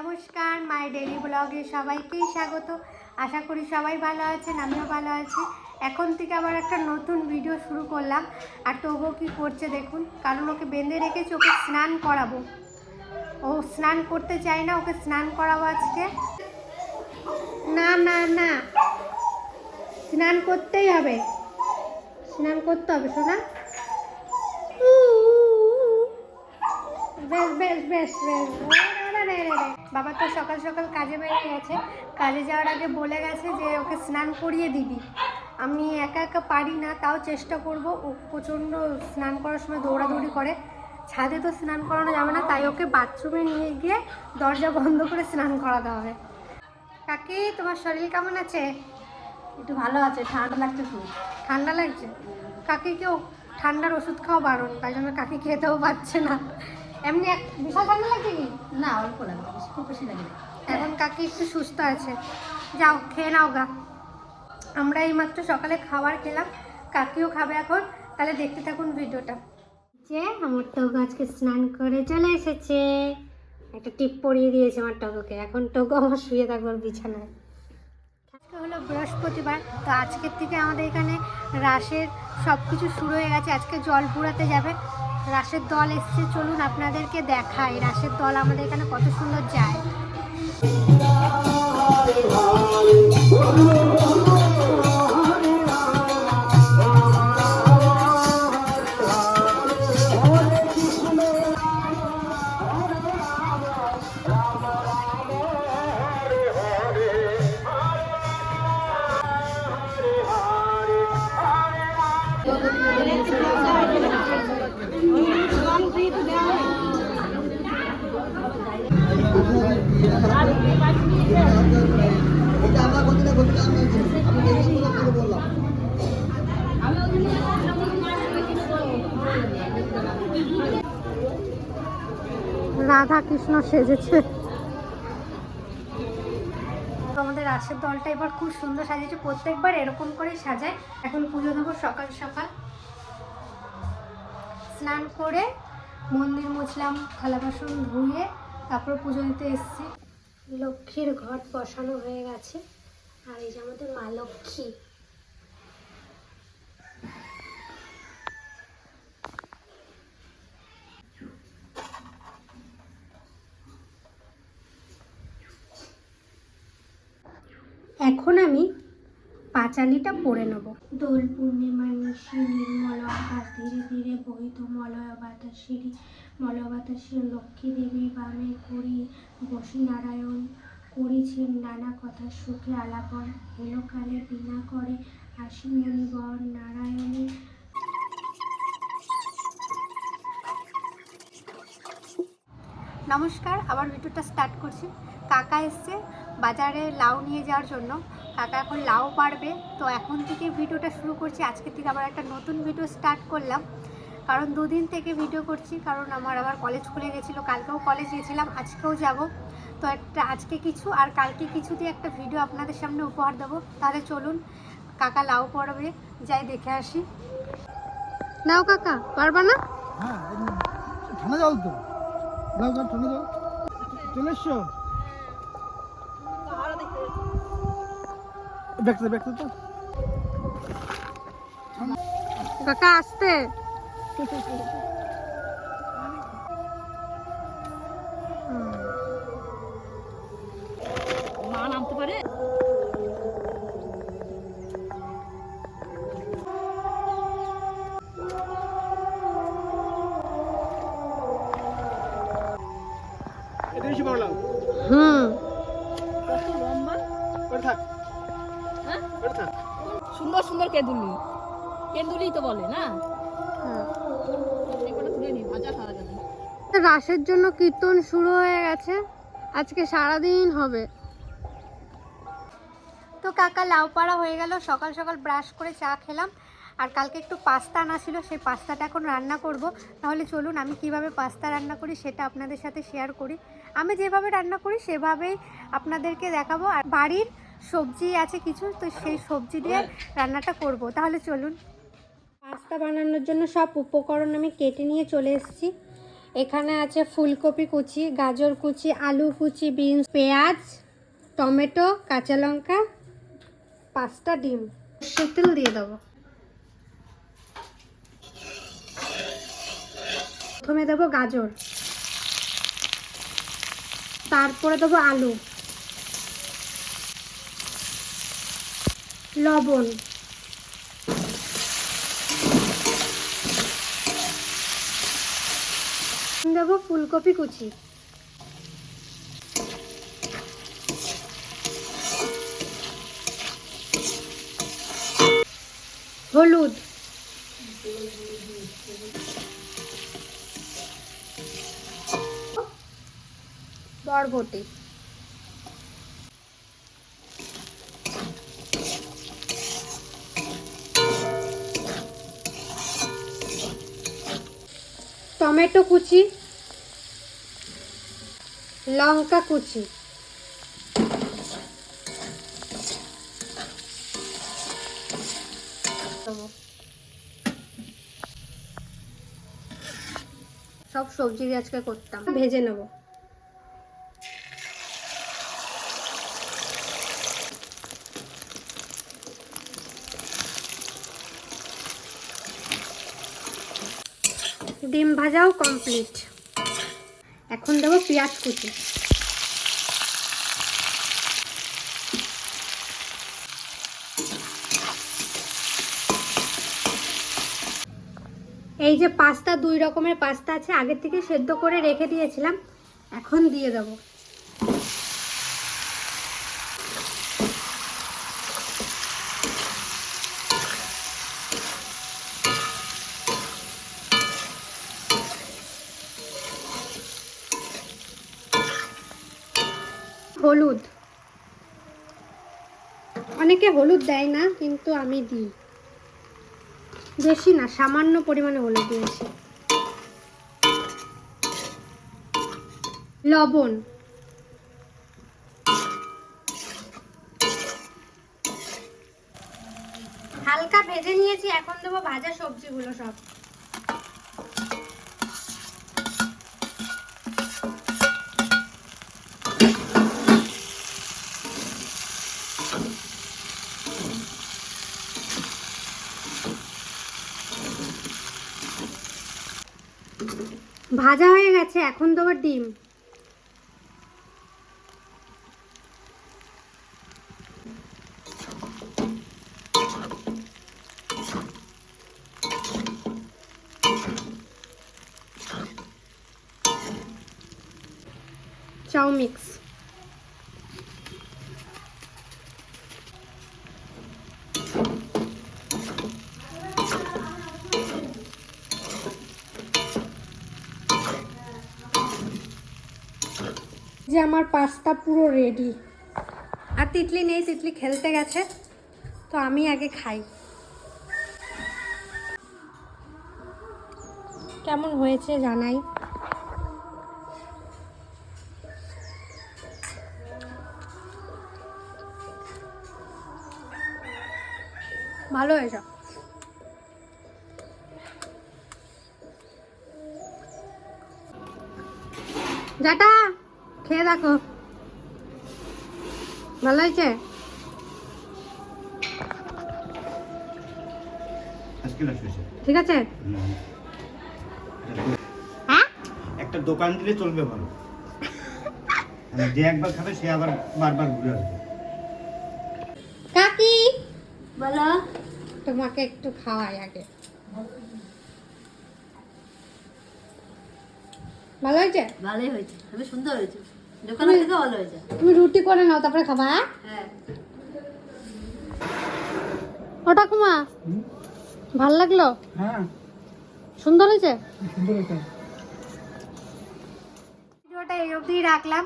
নমস্কার, মাই ডেলি ব্লগে সবাইকেই স্বাগত। আশা করি সবাই ভালো আছেন, আমিও ভালো আছি। এখন থেকে আবার একটা নতুন ভিডিও শুরু করলাম। আর তবুও কি করছে দেখুন, কারণ ওকে বেঁধে রেখেছি, ওকে স্নান করাবো। ও স্নান করতে চায় না, ওকে স্নান করাবো আজকে। না না না। স্নান করতেই হবে। স্নান করতে হবে শোনা বেশ বেশ বেশ বেশ। বাবা তো সকাল সকাল কাজে বেরিয়ে গেছে। কাজে যাওয়ার আগে বলে গেছে যে ওকে স্নান করিয়ে দিবি। আমি একা একা পারি না তাও চেষ্টা করব। ও প্রচণ্ড স্নান করার সময় দৌড়াদৌড়ি করে। ছাদে তো স্নান করানো যাবে না তাই ওকে বাথরুমে নিয়ে গিয়ে দরজা বন্ধ করে স্নান করাতে হবে। কাকি তোমার শরীর কেমন আছে? একটু ভালো আছে ঠান্ডা লাগছে খুব। ঠান্ডা লাগছে? কাকিকেও ঠান্ডার ওষুধ খাওয়া বারণ তাই জন্য কাকি খেতেও পাচ্ছে না। এমনি এক বিশাল ঠান্ডা লাগছে কি না, অল্প লাগবে খুব বেশি লাগে। এখন কাকি একটু সুস্থ আছে। যাও, খেয়ে নাও গা। আমরা এইমাত্র সকালে খাবার খেলাম, কাকিও খাবে এখন। তাহলে দেখতে থাকুন ভিডিওটা। যে আমার টগো আজকে স্নান করে চলে এসেছে। একটা টিপ পরিয়ে দিয়েছে আমার টগোকে। এখন টগো আমার শুয়ে থাকবে ওর বিছানায়। আজকে হলো বৃহস্পতিবার, তো আজকের থেকে আমাদের এখানে রাসের সব কিছু শুরু হয়ে গেছে। আজকে জল পুরাতে যাবে। রাসের দল এসছে চলুন আপনাদেরকে দেখাই রাসের দল আমাদের এখানে কত সুন্দর যায় এটা আমরা গতিটা গতিটা আমরা আমি দেখে আপনাকে বললাম রাধা কৃষ্ণ সেজেছে। আমাদের রাসের দলটা এবার খুব সুন্দর সাজিয়েছে। প্রত্যেকবার এরকম করেই সাজায়। এখন পুজো দেবো সকাল সকাল। স্নান করে মন্দির মুছলাম, থালা বাসন ধুয়ে তারপর পুজো দিতে এসেছি। লক্ষ্মীর ঘট বসানো হয়ে গেছে। আর এই যে আমাদের মা লক্ষ্মী। এখন আমি পাঁচালিটা পড়ে নেব। দোল পূর্ণিমার নিশি নির্মল আকাশ ধীরে ধীরে বহিত মলয় বাতাসিরি মলয় বাতাসী লক্ষ্মী দেবী বামে করি বসি নারায়ণ করেছেন নানা কথা সুখে আলাপন হেলো কালে বিনা করে আসি মণিবর নারায়ণী নমস্কার আবার ভিডিওটা স্টার্ট করছি। কাকা এসছে বাজারে লাউ নিয়ে যাওয়ার জন্য। কাকা এখন লাউ পারবে তো এখন থেকে ভিডিওটা শুরু করছি। আজকে থেকে আবার একটা নতুন ভিডিও স্টার্ট করলাম। কারণ দুদিন থেকে ভিডিও করছি, কারণ আমার আবার কলেজ খুলে গেছিল। কালকেও কলেজ গেছিলাম, আজকেও যাব। তো একটা আজকে কিছু আর কালকে কিছু দিয়ে একটা ভিডিও আপনাদের সামনে উপহার দেবো। তাহলে চলুন, কাকা লাউ পড়বে। যাই দেখে আসি। নাও কাকা, পারবা না? হ্যাঁ ঠান্ডা জল তো। ঠান্ডা জল চলে এসছো? দেখতে দেখতে তো। কাকা আসতে। কেঁদুলি। কেঁদুলি তো বলে, না? নি রাসের জন্য কীর্তন শুরু হয়ে গেছে। আজকে সারাদিন হবে। তো কাকা, লাউ পাড়া হয়ে গেল। সকাল সকাল ব্রাশ করে চা খেলাম। আর কালকে একটু পাস্তা আনা ছিল, সেই পাস্তাটা এখন রান্না করব। তাহলে চলুন, আমি কীভাবে পাস্তা রান্না করি সেটা আপনাদের সাথে শেয়ার করি। আমি যেভাবে রান্না করি, সেভাবেই আপনাদেরকে দেখাবো। আর বাড়ির সবজি আছে কিছু তো সেই সবজি দিয়ে রান্নাটা করব। তাহলে চলুন। পাস্তা বানানোর জন্য সব উপকরণ আমি কেটে নিয়ে চলে এসেছি। এখানে আছে ফুলকপি কুচি গাজর কুচি আলু কুচি বিনস পেঁয়াজ টমেটো কাঁচা লঙ্কা পাঁচটা ডিম। তেল দিয়ে দেবো। প্রথমে দেবো গাজর। তারপরে দেবো আলু। লবণ। দেবো ফুলকপি কুচি। হলুদ। বরবটি। টমেটো কুচি লঙ্কা কুচি। সব সবজি আজকে করতাম ভেজে নেব ডিম ভাজাও কমপ্লিট। এখন দেবো পেঁয়াজ কুচি। এই যে পাস্তা, দুই রকমের পাস্তা আছে, আগে থেকে সেদ্ধ করে রেখে দিয়েছিলাম, এখন দিয়ে দেবো। হলুদ। অনেকে হলুদ দেয় না, কিন্তু আমি দিই। বেশি না, সামান্য পরিমাণে হলুদ দিয়েছি। লবণ। হালকা ভেজে নিয়েছি, এখন দেবো ভাজা সবজিগুলো সব। ভাজা হয়ে গেছে এখন দেবো ডিম। চাউমিক্স যে আমার পাস্তা পুরো রেডি আর তিতলি নেই, তিতলি খেলতে গেছে, তো আমি আগে খাই। কেমন হয়েছে জানাই? ভালো হয়েছে। যাটা খেয়ে দেখো। ভালো হয়েছে? ঠিক আছে? হ্যাঁ? একটা দোকান দিলে চলবে ভালো। মানে যে একবার খাবে সে আবার বারবার ঘুরে আসবে। কাকি? বলো তোমাকে একটু খাওয়াই আগে। ভালো হয়েছে? ভালোই হয়েছে খুবই সুন্দর হয়েছে। দোকানে থেকে অল হয়ে যায়। তুমি রুটি করে নাও তারপরে খাবা হ্যাঁ? ওটা কুমা ভালো লাগল? হ্যাঁ। সুন্দর হয়েছে? ভিডিওটা এই অবধি রাখলাম।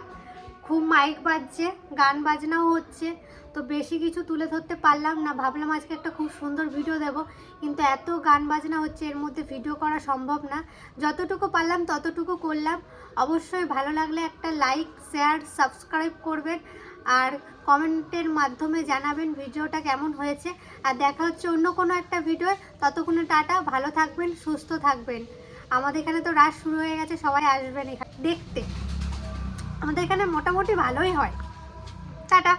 খুব মাইক বাজছে গান বাজনাও হচ্ছে। তো বেশি কিছু তুলে ধরতে পারলাম না। ভাবলাম আজকে একটা খুব সুন্দর ভিডিও দেব। কিন্তু এত গান বাজনা হচ্ছে, এর মধ্যে ভিডিও করা সম্ভব না। যতটুকু পারলাম, ততটুকু করলাম। অবশ্যই ভালো লাগলে একটা লাইক শেয়ার সাবস্ক্রাইব করবেন। আর কমেন্টের মাধ্যমে জানাবেন ভিডিওটা কেমন হয়েছে। আর দেখা হচ্ছে অন্য কোনো একটা ভিডিও ততক্ষণে টাটা, ভালো থাকবেন, সুস্থ থাকবেন। আমাদের এখানে তো রাস শুরু হয়ে গেছে, সবাই আসবেন এখানে দেখতে। আমাদের এখানে মোটামুটি ভালোই হয়। টাটা।